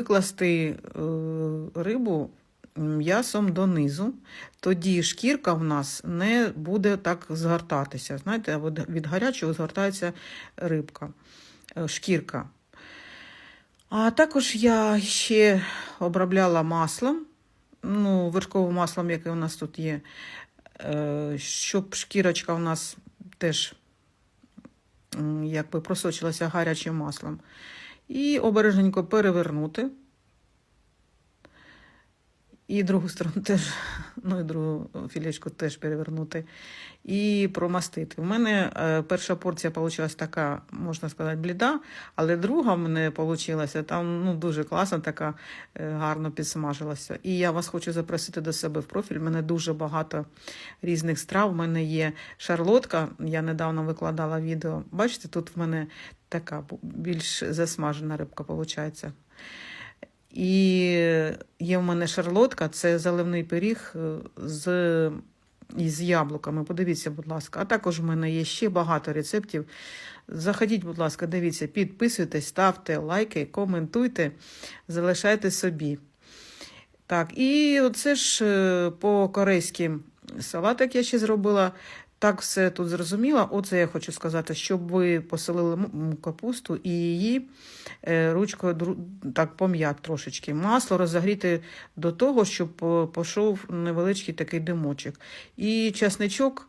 викласти е, рибу м'ясом донизу, тоді шкірка в нас не буде так згортатися. Знаєте, від, гарячого згортається рибка, е, шкірка. А також я ще обробляла маслом, ну, вершковим маслом, яке у нас тут є, е, щоб шкірочка у нас теж якби просочилася гарячим маслом. І обережненько перевернути. І другу сторону теж, ну і другу філечку теж перевернути. І промастити. У мене е, перша порція вийшла така, можна сказати, бліда, але друга в мене вийшла там ну, дуже класна, така е, гарно підсмажилася. І я вас хочу запросити до себе в профіль. У мене дуже багато різних страв. У мене є шарлотка, я недавно викладала відео. Бачите, тут в мене така більш засмажена рибка виходить. І є в мене шарлотка, це заливний пиріг е, з, із яблуками. Подивіться, будь ласка. А також в мене є ще багато рецептів. Заходіть, будь ласка, дивіться, підписуйтесь, ставте лайки, коментуйте, залишайте собі. Так, і оце ж е, по корейським салатик я ще зробила. Так, все тут зрозуміло. Оце я хочу сказати, щоб ви поселили капусту і її е, ручкою так пом'яти трошечки. Масло розігріти до того, щоб е, пішов невеличкий такий димочок. І часничок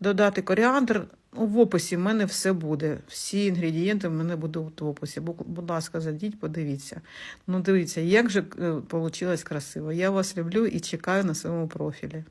додати коріандр. Ну, В описі в мене все буде. Всі інгредієнти в мене будуть в описі. Будь ласка, зайдіть, подивіться. Ну, дивіться, як же вийшло красиво. Я вас люблю і чекаю на своєму профілі.